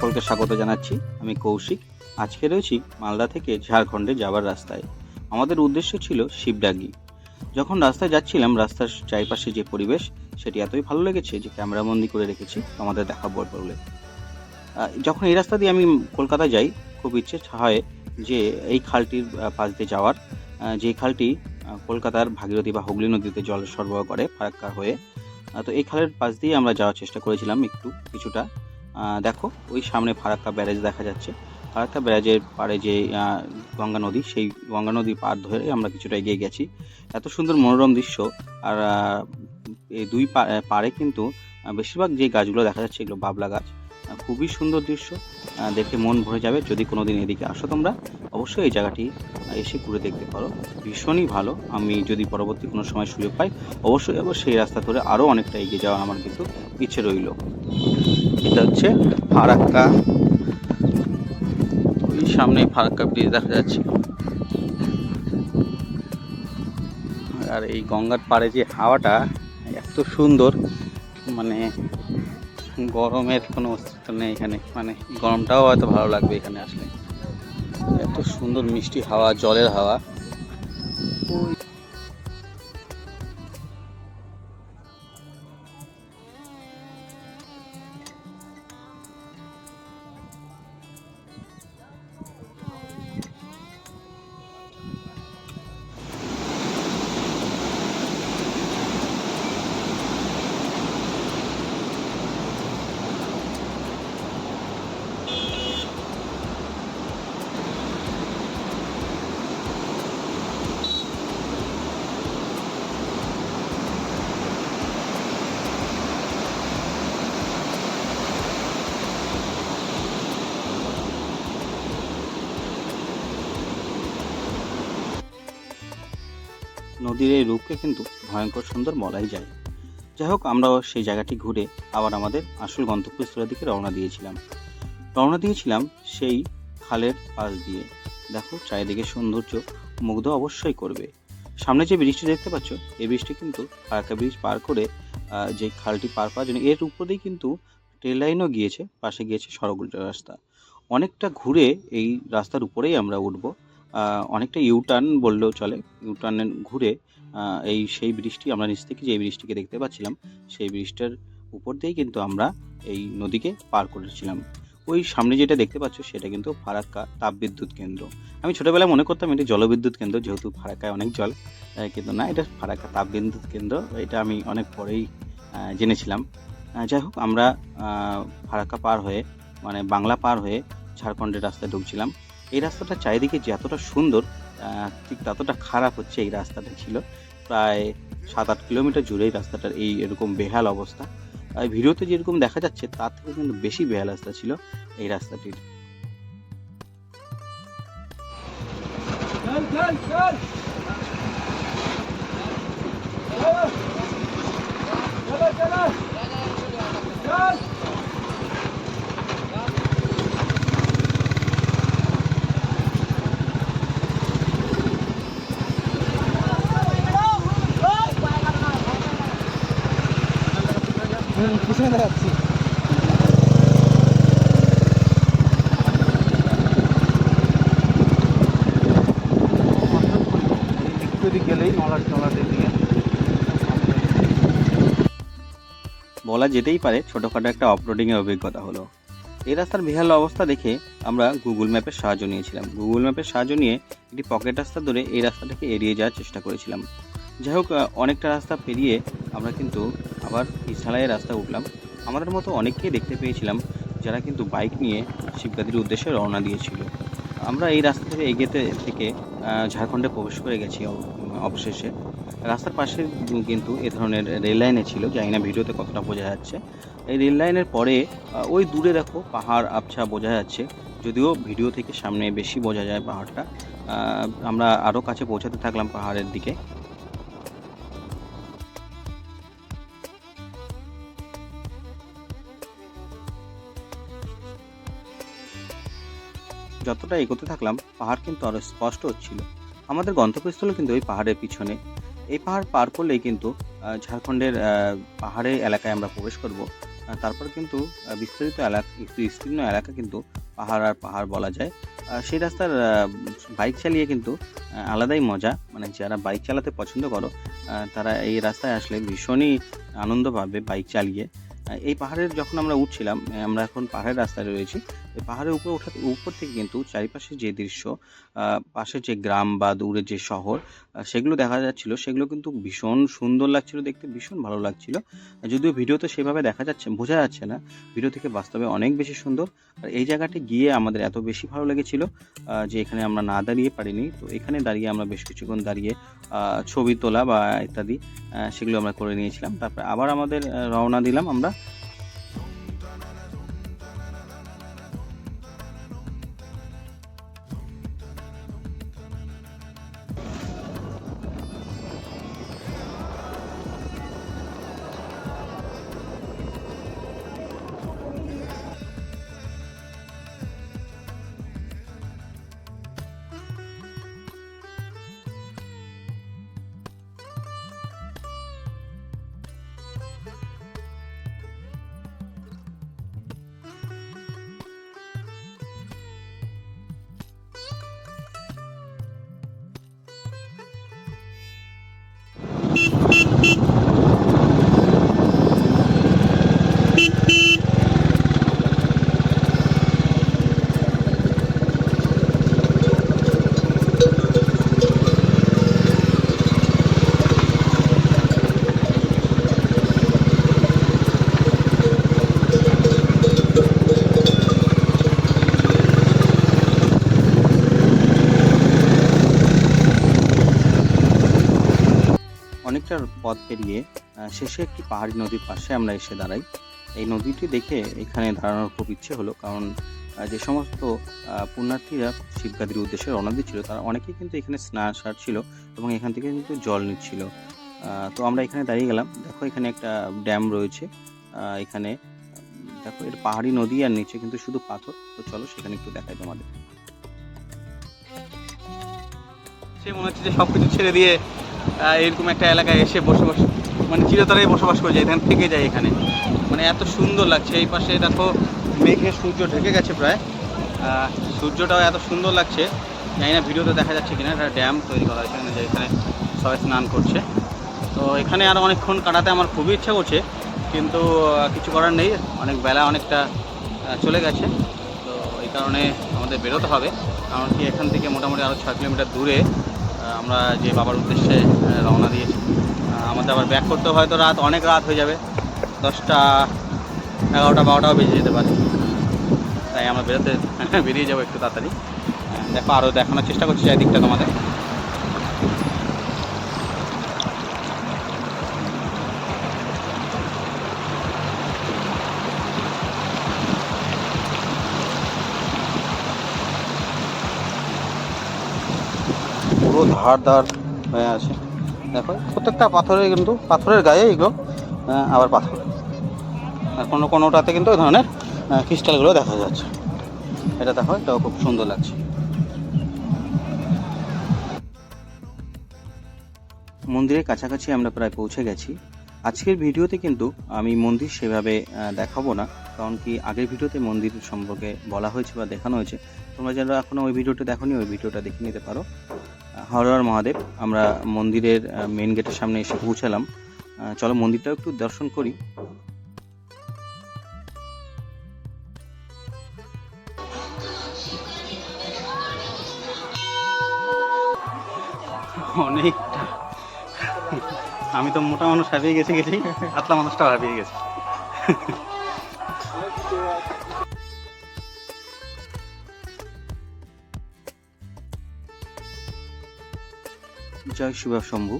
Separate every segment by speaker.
Speaker 1: সকলকে স্বাগত জানাচ্ছি। আমি কৌশিক। আজকে রয়েছি মালদা থেকে ঝাড়খণ্ডে যাওয়ার রাস্তায়। আমাদের উদ্দেশ্য ছিল শিবডাঙ্গি। যখন রাস্তায় যাচ্ছিলাম, রাস্তার চারিপাশে যে পরিবেশ, সেটি এতই ভালো লেগেছে যে ক্যামেরাবন্দি করে রেখেছি আমাদের দেখাবো বলে যখন এই রাস্তা দিয়ে আমি কলকাতায় যাই, খুব ইচ্ছে হয় যে এই খালটির পাশ দিয়ে যাওয়ার। যে খালটি কলকাতার ভাগীরথী বা হুগলি নদীতে জল সরবরাহ করে, ফারাক্কা হয়ে। তো এই খালের পাশ দিয়ে আমরা যাওয়ার চেষ্টা করেছিলাম একটু, কিছুটা। দেখো, ওই সামনে ফারাক্কা ব্যারেজ দেখা যাচ্ছে। ফারাক্কা ব্যারেজের পাড়ে যে গঙ্গা নদী, সেই গঙ্গা নদী পার ধরে আমরা কিছুটা এগিয়ে গেছি। এত সুন্দর মনোরম দৃশ্য, আর এই দুই পাড়ে কিন্তু বেশিরভাগ যে গাছগুলো দেখা যাচ্ছে এগুলো বাবলা গাছ। খুবই সুন্দর দৃশ্য দেখে মন ভরে যাবে। যদি কোনোদিন এদিকে আসো তোমরা, অবশ্যই এই জায়গাটি এসে ঘুরে দেখতে পারো। ভীষণই ভালো। আমি যদি পরবর্তী কোনো সময় সুযোগ পাই, অবশ্যই আবার সেই রাস্তা ধরে আরও অনেকটা এগিয়ে যাওয়ার আমার কিন্তু ইচ্ছে রইল। এটা হচ্ছে ফারাক্কা। ওই সামনে ফারাক্কা ব্রিজ দেখা যাচ্ছে। আর এই গঙ্গার পাড়ে যে হাওয়াটা এত সুন্দর মানে গরমের কোনো অস্তিত্ব নেই এখানে। মানে গরমটাও হয়তো ভালো লাগবে এখানে আসলে। এত সুন্দর মিষ্টি হাওয়া, জলের হাওয়া। নদীর এই রূপকে কিন্তু ভয়ঙ্কর সুন্দর বলাই যায়। যাই হোক আমরাও সেই জায়গাটি ঘুরে আবার আমাদের আসল গন্তব্যস্থলের দিকে রওনা দিয়েছিলাম। রওনা দিয়েছিলাম সেই খালের পাশ দিয়ে। দেখো, চারিদিকে সৌন্দর্য মুগ্ধ অবশ্যই করবে। সামনে যে ব্রিজটি দেখতে পাচ্ছ, এই ব্রিজটি কিন্তু ফারাক্কা ব্রিজ পার করে যে খালটি পার পাওয়ার জন্য, এর উপর দিয়ে কিন্তু ট্রেন লাইনও গিয়েছে, পাশে গিয়েছে সড়ক রাস্তা। অনেকটা ঘুরে এই রাস্তার উপরেই আমরা উঠবো। অনেকটা ইউটার্ন বললেও চলে। ইউটার্ন ঘুরে এই সেই বৃষ্টি, আমরা নিচ থেকে যে বৃষ্টিকে দেখতে পাচ্ছিলাম, সেই বৃষ্টির উপর দিয়েই কিন্তু আমরা এই নদীকে পার করেছিলাম। ওই সামনে যেটা দেখতে পাচ্ছ, সেটা কিন্তু ফারাক্কা তাপবিদ্যুৎ কেন্দ্র। আমি ছোটবেলায় মনে করতাম এটি জলবিদ্যুৎ কেন্দ্র, যেহেতু ফারাক্কায় অনেক জল কিন্তু না, এটা ফারাক্কা তাপবিদ্যুৎ কেন্দ্র, এটা আমি অনেক পরেই জেনেছিলাম। যাই হোক, আমরা ফারাক্কা পার হয়ে মানে বাংলা পার হয়ে ঝাড়খণ্ডের রাস্তায় ঢুকছিলাম। এই রাস্তাটা চারিদিকে যে এতটা সুন্দর ঠিক ততটা খারাপ হচ্ছে এই রাস্তাটা ছিল। প্রায় সাত আট কিলোমিটার জুড়ে এই রাস্তাটার এই এরকম বেহাল অবস্থা। ভিডিওতে যেরকম দেখা যাচ্ছে, তার থেকে কিন্তু বেশি বেহাল রাস্তা ছিল এই রাস্তাটির।
Speaker 2: পিছনে দেখাচ্ছি। গেলেই নলার টলার দিকে
Speaker 1: বলা যেতেই পারে ছোটোখাটো একটা অফরোডিংয়ের অভিজ্ঞতা হলো। এই রাস্তার বেহাল অবস্থা দেখে আমরা গুগল ম্যাপের সাহায্য নিয়েছিলাম। গুগল ম্যাপের সাহায্য নিয়ে একটি পকেট রাস্তা ধরে এই রাস্তাটাকে এড়িয়ে যাওয়ার চেষ্টা করেছিলাম। যাই হোক অনেকটা রাস্তা পেরিয়ে আমরা কিন্তু আবার ইসালাইয়ের রাস্তা উঠলাম। আমাদের মতো অনেককেই দেখতে পেয়েছিলাম যারা কিন্তু বাইক নিয়ে শিবগাদির উদ্দেশ্যে রওনা দিয়েছিল। আমরা এই রাস্তা থেকে এগিয়েতে থেকে ঝাড়খণ্ডে প্রবেশ করে গেছি অব- অবশেষে। রাস্তার পাশে কিন্তু এ ধরনের রেল লাইনে ছিল জানি না ভিডিওতে কতটা বোঝা যাচ্ছে। এই রেল লাইনের পরে ওই দূরে দেখো পাহাড় আবছা বোঝা যাচ্ছে, যদিও ভিডিও থেকে সামনে বেশি বোঝা যায় পাহাড়টা। আমরা আরও কাছে পৌঁছাতে থাকলাম পাহাড়ের দিকে। যতটা এগোতে থাকলাম পাহাড় কিন্তু আরও স্পষ্ট হচ্ছিল আমাদের গন্তব্যস্থল কিন্তু ওই পাহাড়ের পিছনে। এই পাহাড় পার করলেই কিন্তু ঝাড়খণ্ডের আহ, পাহাড়ের এলাকায় আমরা প্রবেশ করব। তারপর কিন্তু বিস্তারিত এলাকা একটু বিস্তীর্ণ এলাকা কিন্তু পাহাড় আর পাহাড় বলা যায়। সেই রাস্তার বাইক চালিয়ে কিন্তু আলাদাই মজা। মানে যারা বাইক চালাতে পছন্দ করো তারা এই রাস্তায় আসলে ভীষণই আনন্দ পাবে বাইক চালিয়ে। এই পাহাড়ের যখন আমরা উঠছিলাম আমরা এখন পাহাড়ের রাস্তায় রয়েছি। এই পাহাড়ের উপরে ওঠা উপর থেকে কিন্তু চারিপাশে যে দৃশ্য পাশে যে গ্রাম বা দূরে যে শহর সেগুলো দেখা যাচ্ছিল। সেগুলো কিন্তু ভীষণ সুন্দর লাগছিল, দেখতে ভীষণ ভালো লাগছিল। যদিও ভিডিওতে সেভাবে দেখা যাচ্ছে, বোঝা যাচ্ছে না, ভিডিও থেকে বাস্তবে অনেক বেশি সুন্দর। আর এই জায়গাটি গিয়ে আমাদের এত বেশি ভালো লেগেছিল যে এখানে আমরা না দাঁড়িয়ে পারিনি। তো এখানে দাঁড়িয়ে আমরা বেশ কিছুক্ষণ দাঁড়িয়ে ছবি তোলা বা ইত্যাদি সেগুলো আমরা করে নিয়েছিলাম। তারপর আবার আমাদের রওনা দিলাম আমরা よし。পথ পেরিয়ে শেষে একটি পাহাড়ি নদীর পাশে আমরা এসে দাঁড়াই। এই নদীটি দেখে এখানে দাঁড়ানোর খুব ইচ্ছে হলো, কারণ যে সমস্ত পুণ্যার্থীরা শিবগাদির উদ্দেশ্যে রওনা দিচ্ছিল, তারা অনেকেই কিন্তু এখানে স্নান সারছিল এবং এখান থেকে কিন্তু জল নিচ্ছিল। তো আমরা এখানে দাঁড়িয়ে গেলাম। দেখো এখানে একটা ড্যাম রয়েছে। এখানে, দেখো এটা পাহাড়ি নদী আর নিচে কিন্তু শুধু পাথর। তো চলো সেখানে একটু দেখাই তোমাদের।
Speaker 2: সে মনে হচ্ছে যে সব কিছু ছেড়ে দিয়ে এরকম একটা এলাকায় এসে বসবাস মানে চিরতরে বসবাস করে যায়, এখানে থেকে যায় এখানে। মানে এত সুন্দর লাগছে, এই পাশে দেখো মেঘে সূর্য ঢেকে গেছে প্রায়। সূর্যটাও এত সুন্দর লাগছে, জানি না ভিডিওতে দেখা যাচ্ছে কিনা, একটা ড্যাম তৈরি করা হয়েছে, যে এখানে সবাই স্নান করছে। তো এখানে আরও অনেকক্ষণ কাটাতে আমার খুবই ইচ্ছা করছে, কিন্তু কিছু করার নেই, অনেক বেলা অনেকটা চলে গেছে। তো এই কারণে আমাদের বেরোতে হবে, কারণ কি এখান থেকে মোটামুটি আরও ছয় কিলোমিটার দূরে আমরা যে বাবার উদ্দেশ্যে রওনা দিয়েছি। আমাদের আবার ব্যাক করতে হয়তো রাত, অনেক রাত হয়ে যাবে। দশটা, এগারোটা, বারোটাও বেজে যেতে পারে। তাই আমরা বেরোতে, বেরিয়ে যাব একটু তাড়াতাড়ি। দেখো আরও দেখানোর চেষ্টা করছি চারিদিকটা তোমাদের। ধার ধার হয়ে আছে। দেখো, প্রত্যেকটা পাথরের কিন্তু, পাথরের গায়ে এগুলো আবার পাথর। আর কোনো কোনোটাতে কিন্তু ওই ধরনের ক্রিস্টালগুলো দেখা যাচ্ছে। এটা দেখো, এটাও খুব সুন্দর লাগছে।
Speaker 1: মন্দিরের কাছাকাছি আমরা প্রায় পৌঁছে গেছি। আজকের ভিডিওতে কিন্তু আমি মন্দির সেভাবে দেখাবো না, কারণ কি আগের ভিডিওতে মন্দির সম্পর্কে বলা হয়েছে বা দেখানো হয়েছে। তোমরা যারা এখনও ওই ভিডিওটা দেখোনি, ওই ভিডিওটা দেখে নিতে পারো। হর হর মহাদেব, আমরা মন্দিরের মেন গেটের সামনে এসে পৌঁছালাম। চলো মন্দিরটাও একটু দর্শন করি।
Speaker 2: অনেকটা। আমি তো মোটা মানুষ হারিয়ে গেছি গেছি। পাতলা মানুষটাও হারিয়ে গেছে।
Speaker 1: জয় শিবা শম্ভু।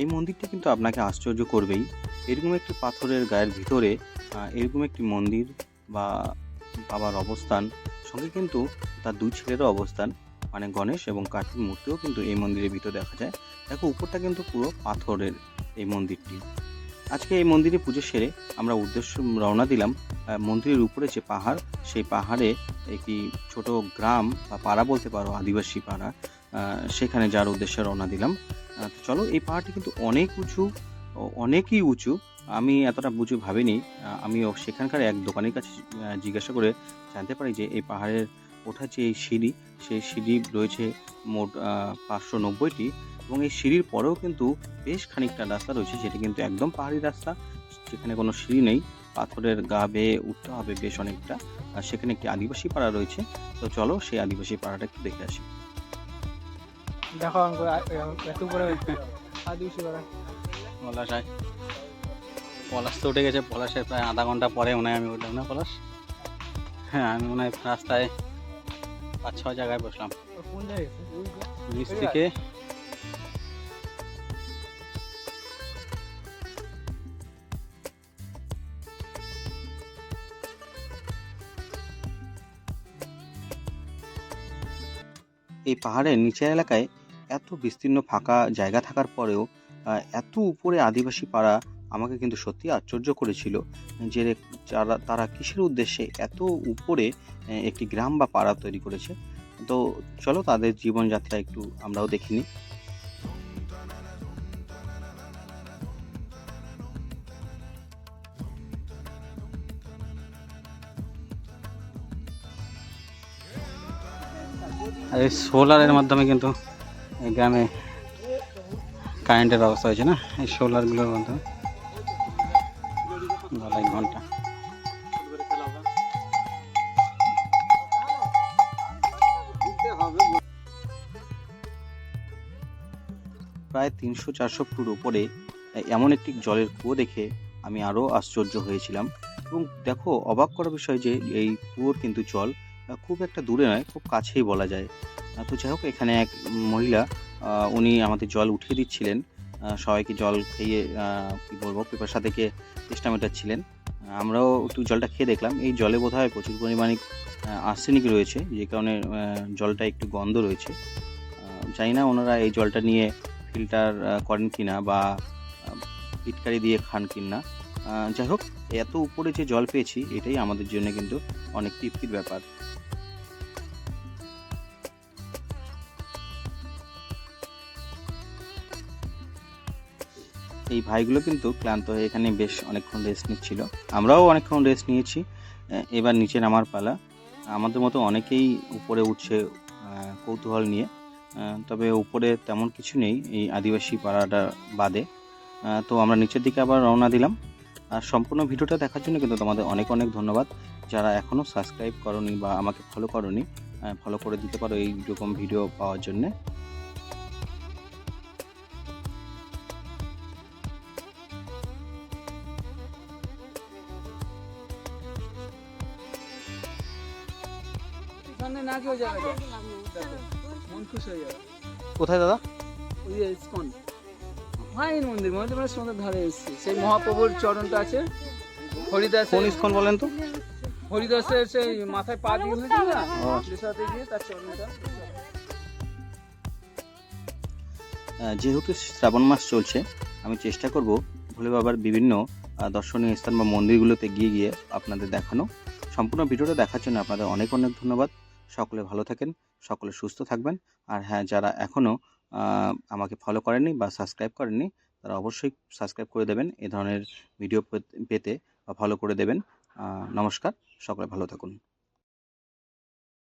Speaker 1: এই মন্দিরটি কিন্তু আপনাকে আশ্চর্য করবেই। এরকম একটি পাথরের গায়ের ভিতরে এরকম একটি মন্দির বা বাবার অবস্থান, সঙ্গে কিন্তু তার দুই ছেলেরও অবস্থান মানে গণেশ এবং কার্তিক মূর্তিও কিন্তু এই মন্দিরের ভিতরে দেখা যায়। দেখো, উপরটা কিন্তু পুরো পাথরের এই মন্দিরটি। আজকে এই মন্দিরে পুজো সেরে আমরা উদ্দেশ্য রওনা দিলাম মন্দিরের উপরে যে পাহাড়, সেই পাহাড়ে একটি ছোট গ্রাম বা পাড়া বলতে পারো, আদিবাসী পাড়া সেখানে যার উদ্দেশ্যে রওনা দিলাম। চলো, এই পাহাড়টি কিন্তু অনেক উঁচু অনেকই উঁচু। আমি এতটা বুঝে ভাবিনি আমিও সেখানকার এক দোকানের কাছে জিজ্ঞাসা করে জানতে পারি যে এই পাহাড়ের ওঠার যে সিঁড়ি, সেই সিঁড়ি রয়েছে মোট পাঁচশো নব্বইটি। এবং এই সিঁড়ির পরেও কিন্তু বেশ খানিকটা রাস্তা রয়েছে যেটি কিন্তু একদম পাহাড়ি রাস্তা যেখানে কোনো সিঁড়ি নেই। পাথরের গা বেয়ে উঠতে হবে বেশ অনেকটা। আর সেখানে একটি আদিবাসী পাড়া রয়েছে। তো চলো সেই আদিবাসী পাড়াটা একটু দেখে আসি।
Speaker 3: দেখো এত উপরে আদিবাসী পাড়া।
Speaker 2: পলাশায়। পলাশ তো উঠে গেছে। পলাশের প্রায় আধা ঘণ্টা পরে মনে হয় আমি উঠলাম না পলাশ? হ্যাঁ আমি মনে হয় রাস্তায় পাঁচ ছ জায়গায় বসলাম।
Speaker 3: কোন জায়গায়?
Speaker 2: নিচ থেকে
Speaker 1: এই পাহাড়ের নিচের এলাকায় এত বিস্তীর্ণ ফাঁকা জায়গা থাকার পরেও এত উপরে আদিবাসী পাড়া আমাকে কিন্তু সত্যি আশ্চর্য করেছিল যে যারা, তারা কিসের উদ্দেশ্যে এত উপরে একটি গ্রাম বা পাড়া তৈরি করেছে। তো চলো তাদের জীবনযাত্রা একটু আমরাও দেখিনি
Speaker 2: এই সোলারের মাধ্যমে কিন্তু এই গ্রামে কারেন্টের ব্যবস্থা হয়েছে না? এই সোলারগুলোর মাধ্যমে। গলায় ঘণ্টা।
Speaker 1: প্রায় তিনশো চারশো ফুট উপরে এমন একটি জলের কুয়ো দেখে আমি আরও আশ্চর্য হয়েছিলাম। এবং দেখো, অবাক করা বিষয় যে এই কুয়োর কিন্তু জল খুব একটা দূরে নয়, খুব কাছেই বলা যায়। তো যাই হোক, এখানে এক মহিলা উনি আমাদের জল উঠিয়ে দিচ্ছিলেন। সবাইকে জল খেয়ে কী বলব পেপারসা থেকে চেষ্টা মেটাচ্ছিলেন। আমরাও একটু জলটা খেয়ে দেখলাম। এই জলে বোধ হয় প্রচুর পরিমাণে আর্সেনিক রয়েছে, যে কারণে জলটা একটু গন্ধ রয়েছে। জানি না ওনারা এই জলটা নিয়ে ফিল্টার করেন কি না বা পিটকারি দিয়ে খান কি না যাই হোক, এত উপরে যে জল পেয়েছি, এটাই আমাদের জন্য কিন্তু অনেক তৃপ্তির ব্যাপার। এই ভাইগুলো কিন্তু ক্লান্ত হয়ে এখানে বেশ অনেকক্ষণ রেস্ট নিচ্ছিল। আমরাও অনেকক্ষণ রেস্ট নিয়েছি। এবার নিচে নামার পালা। আমাদের মতো অনেকেই উপরে উঠছে কৌতূহল নিয়ে। তবে উপরে তেমন কিছু নেই, এই আদিবাসী পাড়াটা বাদে। তো আমরা নিচের দিকে আবার রওনা দিলাম। আর সম্পূর্ণ ভিডিওটা দেখার জন্য কিন্তু তোমাদের অনেক অনেক ধন্যবাদ। যারা এখনও সাবস্ক্রাইব করনি বা আমাকে ফলো করনি ফলো করে দিতে পারো এই রকম ভিডিও পাওয়ার জন্যে।
Speaker 3: যাবে। মন খুশ হয়ে যাবে।
Speaker 2: কোথায় দাদা?
Speaker 3: ওই যে ইসকন। মন্দির মন্দির মানে সমুদ্রের ধারে এসছে। সেই মহাপ্রভুর চরণটা আছে। হরিদাস
Speaker 2: কোন ইস্কন বলেন তো?
Speaker 3: হরিদাসের সেই মাথায় পা দিয়ে হয়েছিল না। দেশাতে গিয়ে তার চরণটা।
Speaker 1: যেহেতু শ্রাবণ মাস চলছে আমি চেষ্টা করব ভোলে বাবার বিভিন্ন দর্শনীয় স্থান বা মন্দিরগুলোতে গিয়ে গিয়ে আপনাদের দেখানো। সম্পূর্ণ ভিডিওটা দেখার জন্য আপনাদের অনেক অনেক ধন্যবাদ। সকলে ভালো থাকেন, সকলে সুস্থ থাকবেন। আর হ্যাঁ যারা এখনও আমাকে ফলো করেননি বা সাবস্ক্রাইব করেননি, তারা অবশ্যই সাবস্ক্রাইব করে দেবেন। এ ধরনের ভিডিও পেতে বা ফলো করে দেবেন। নমস্কার, সকলে ভালো থাকুন।